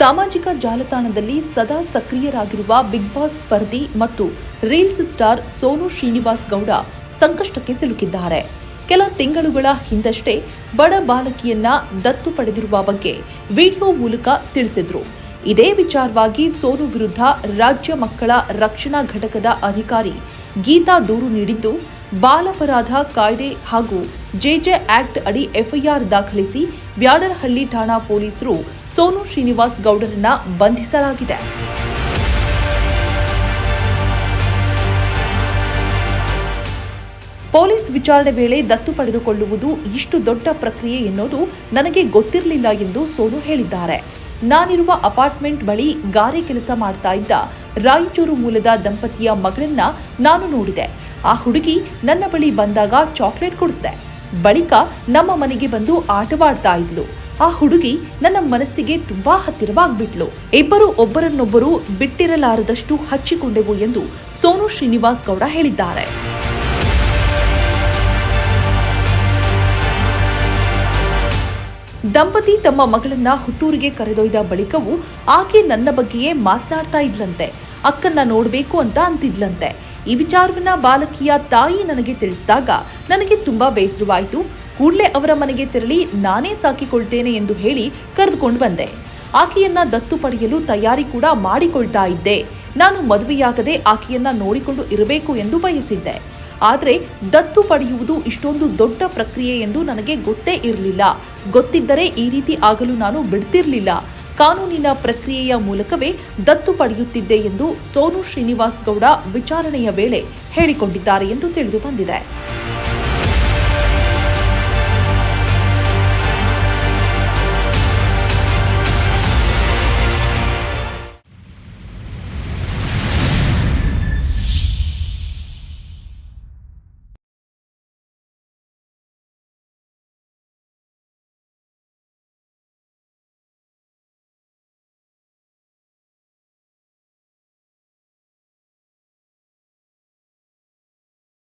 ಸಾಮಾಜಿಕ ಜಾಲತಾಣದಲ್ಲಿ ಸದಾ ಸಕ್ರಿಯರಾಗಿರುವ ಬಿಗ್ ಬಾಸ್ ಸ್ಪರ್ಧಿ ಮತ್ತು ರೀಲ್ಸ್ ಸ್ಟಾರ್ ಸೋನು ಶ್ರೀನಿವಾಸ್ ಗೌಡ ಸಂಕಷ್ಟಕ್ಕೆ ಸಿಲುಕಿದ್ದಾರೆ. ಕೆಲ ತಿಂಗಳುಗಳ ಹಿಂದಷ್ಟೇ ಬಡ ಬಾಲಕಿಯನ್ನ ದತ್ತು ಪಡೆದಿರುವ ಬಗ್ಗೆ ವಿಡಿಯೋ ಮೂಲಕ ತಿಳಿಸಿದ್ರು. ಇದೇ ವಿಚಾರವಾಗಿ ಸೋನು ವಿರುದ್ಧ ರಾಜ್ಯ ಮಕ್ಕಳ ರಕ್ಷಣಾ ಘಟಕದ ಅಧಿಕಾರಿ ಗೀತಾ ದೂರು ನೀಡಿದ್ದು ಬಾಲಾಪರಾಧ ಕಾಯ್ದೆ ಹಾಗೂ ಜೆಜೆ ಆಕ್ಟ್ ಅಡಿ ಎಫ್ಐಆರ್ ದಾಖಲಿಸಿ ಬ್ಯಾಡರಹಳ್ಳಿ ಠಾಣಾ ಪೊಲೀಸರು ಸೋನು ಶ್ರೀನಿವಾಸ್ ಗೌಡರನ್ನ ಬಂಧಿಸಲಾಗಿದೆ. ಪೊಲೀಸ್ ವಿಚಾರಣೆ ವೇಳೆ ದತ್ತು ಪಡೆದುಕೊಳ್ಳುವುದು ಇಷ್ಟು ದೊಡ್ಡ ಪ್ರಕ್ರಿಯೆ ಎನ್ನುವುದು ನನಗೆ ಗೊತ್ತಿರಲಿಲ್ಲ ಎಂದು ಸೋನು ಹೇಳಿದ್ದಾರೆ. ನಾನಿರುವ ಅಪಾರ್ಟ್ಮೆಂಟ್ ಬಳಿ ಗಾರೆ ಕೆಲಸ ಮಾಡ್ತಾ ಇದ್ದ ರಾಯಚೂರು ಮೂಲದ ದಂಪತಿಯ ಮಗಳನ್ನ ನಾನು ನೋಡಿದೆ. ಆ ಹುಡುಗಿ ನನ್ನ ಬಳಿ ಬಂದಾಗ ಚಾಕ್ಲೇಟ್ ಕೊಡಿಸಿದೆ. ಬಳಿಕ ನಮ್ಮ ಮನೆಗೆ ಬಂದು ಆಟವಾಡ್ತಾ ಇದ್ಲು. ಆ ಹುಡುಗಿ ನನ್ನ ಮನಸ್ಸಿಗೆ ತುಂಬಾ ಹತ್ತಿರವಾಗ್ಬಿಟ್ಲು. ಇಬ್ಬರು ಒಬ್ಬರನ್ನೊಬ್ಬರು ಬಿಟ್ಟಿರಲಾರದಷ್ಟು ಹಚ್ಚಿಕೊಂಡೆವು ಎಂದು ಸೋನು ಶ್ರೀನಿವಾಸ್ ಗೌಡ ಹೇಳಿದ್ದಾರೆ. ದಂಪತಿ ತಮ್ಮ ಮಗಳನ್ನ ಹುಟ್ಟೂರಿಗೆ ಕರೆದೊಯ್ದ ಬಳಿಕವೂ ಆಕೆ ನನ್ನ ಬಗ್ಗೆಯೇ ಮಾತನಾಡ್ತಾ ಇದ್ಲಂತೆ. ಅಕ್ಕನ್ನ ನೋಡ್ಬೇಕು ಅಂತ ಅಂತಿದ್ಲಂತೆ. ಈ ವಿಚಾರವನ್ನ ಬಾಲಕಿಯ ತಾಯಿ ನನಗೆ ತಿಳಿಸಿದಾಗ ನನಗೆ ತುಂಬಾ ಬೇಸರವಾಯಿತು. ಕೂಡಲೇ ಅವರ ಮನೆಗೆ ತೆರಳಿ ನಾನೇ ಸಾಕಿಕೊಳ್ತೇನೆ ಎಂದು ಹೇಳಿ ಕರೆದುಕೊಂಡು ಬಂದೆ. ಆಕೆಯನ್ನ ದತ್ತು ಪಡೆಯಲು ತಯಾರಿ ಕೂಡ ಮಾಡಿಕೊಳ್ತಾ ಇದ್ದೆ. ನಾನು ಮದುವೆಯಾಗದೆ ಆಕೆಯನ್ನ ನೋಡಿಕೊಂಡು ಇರಬೇಕು ಎಂದು ಬಯಸಿದ್ದೆ. ಆದರೆ ದತ್ತು ಪಡೆಯುವುದು ಇಷ್ಟೊಂದು ದೊಡ್ಡ ಪ್ರಕ್ರಿಯೆ ಎಂದು ನನಗೆ ಗೊತ್ತೇ ಇರಲಿಲ್ಲ. ಗೊತ್ತಿದ್ದರೆ ಈ ರೀತಿ ಆಗಲು ನಾನು ಬಿಡ್ತಿರ್ಲಿಲ್ಲ. ಕಾನೂನಿನ ಪ್ರಕ್ರಿಯೆಯ ಮೂಲಕವೇ ದತ್ತು ಪಡೆಯುತ್ತಿದ್ದೆ ಎಂದು ಸೋನು ಶ್ರೀನಿವಾಸ್ ಗೌಡ ವಿಚಾರಣೆಯ ವೇಳೆ ಹೇಳಿಕೊಂಡಿದ್ದಾರೆ ಎಂದು ತಿಳಿದು ಬಂದಿದೆ.